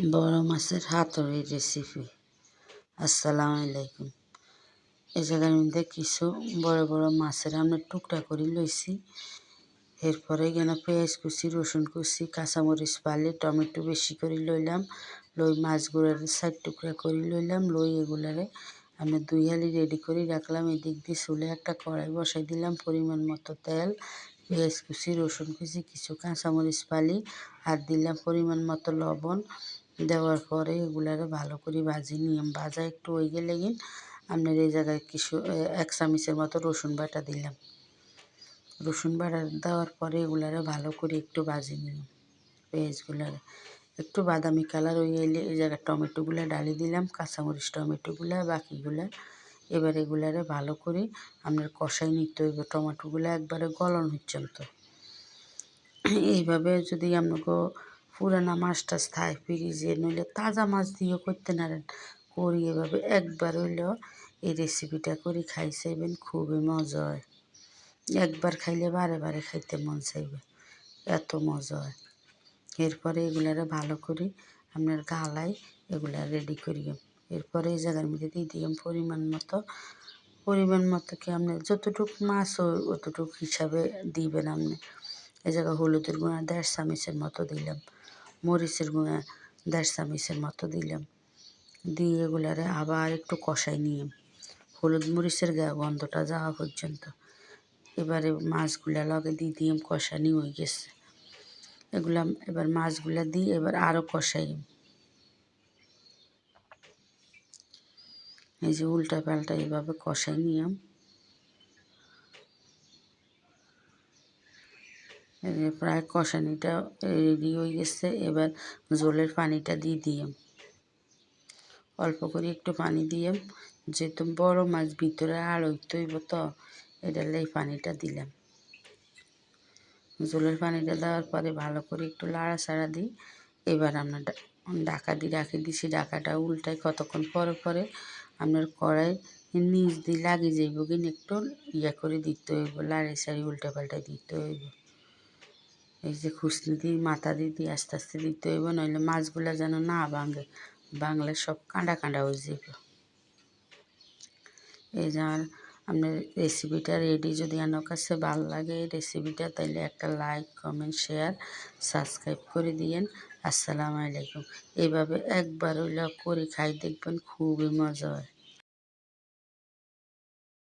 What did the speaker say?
বড় মাছের হাতুড়ির রেসিপি আসসালামু আলাইকুম। এই জায়গার মধ্যে কিছু বড় বড় মাছের আমরা টুকরা করে লইছি। এরপরে এখানে পেঁয়াজ কুচি, রসুন কুচি, কাঁচামরিচ পালি টমেটো বেশি করে লইলাম। লই মাছগুলোর সাইড টুকরা করে লইলাম। লই এগুলারে আমি দুই হালি রেডি করে রাখলাম। এদিক দিয়ে চুলে একটা কড়াই বসাই দিলাম পরিমাণ মতো তেল, পেঁয়াজ কুচি, রসুন কুচি, কিছু কাঁচামরিচ পালি আর দিলাম পরিমাণ মতো লবণ। দেওয়ার পরে এগুলারে ভালো করে ভাজি নিয়ে ভাজা একটু হয়ে গেলে গিন আপনার এই জায়গায় কিছু এক চামিচের মতো রসুন বাটা দিলাম। রসুন বাটা দেওয়ার পরে এগুলারে ভালো করে একটু ভাজি নিলাম। পেঁয়াজগুলারে একটু বাদামি কালার হয়ে এলে এই জায়গায় টমেটোগুলো ডালি দিলাম, কাঁচামরিচ টমেটোগুলো বাকিগুলো এবার এগুলারে ভালো করে আপনার কষাই নিতে হইব। টমেটোগুলো একবারে গলন হচ্ছে তো এইভাবে যদি আপনাকে পুরানা মাছ টাছ থাই ফ্রিজে, নইলে তাজা মাছ দিয়েও করতে নারেন করি এভাবে একবার হইলেও এই রেসিপিটা করে, খাই চাইবেন, খুবই মজা হয়। একবার খাইলে বারে বারে খাইতে মন চাইবে, এত মজা হয়। এরপরে এগুলারে ভালো করে, আপনার গালাই এগুলা রেডি করিও এরপরে এই জায়গার মধ্যে দিয়ে দিলাম পরিমাণ মতো। পরিমাণ মতো কি আপনি যতটুকু মাছ অতটুকু হিসাবে দিবেন আপনি। এই জায়গায় হলুদের গুঁড়া দেড় চামচের মতো দিলাম। মরিচের গুঁড়া, দেড় চামচের মতো দিলাম। দিয়ে এগুলারে আবার একটু কষাই নিয়ে, হলুদ মরিচের গন্ধটা যাওয়া পর্যন্ত। এবারে মাছগুলা লগে দিয়ে দিয়ে কষানি হয়ে গেছে। এগুলা এবার মাছগুলা দিয়ে এবার আরও কষাই। এই যে উল্টা পাল্টা এভাবে কষাই নিলাম। প্রায় কষানিটা রেডি হয়ে গেছে, এবার জলের পানিটা দিয়ে দিলাম অল্প করে একটু পানি দিলাম যেহেতু বড় মাছ ভিতরে আড়ইতে হইব তো এটা এই পানিটা দিলাম। জলের পানিটা দেওয়ার পরে ভালো করে একটু লাড়াচাড়া দিই। এবার আমরা ডাকা দিয়ে রাখি দিছি ডাকাটা উল্টাই কতক্ষণ পরে পরে আপনার কড়াই নিচ দিয়ে লাগিয়ে যাইব কিনা একটু ইয়া করে দিতে হইব লাড়ি সাড়ি উল্টা পাল্টা দিতে হইব। এই যে খুসনি দিয়ে মাথা দিয়ে দিয়ে আস্তে আস্তে দিতে হইব, নইলে মাছগুলা যেন না ভাঙে। বাংলা সব কাঁডা কাঁডা হয়ে যাব এই যে আমার আপনার রেসিপিটা রেডি যদি আমার কাছে ভালো লাগে এই রেসিপিটা তাহলে একটা লাইক কমেন্ট শেয়ার সাবস্ক্রাইব করে দিয়েন। আসসালামু আলাইকুম। এইভাবে একবার হইলেও করে, খাই, দেখবেন খুবই মজা হয়।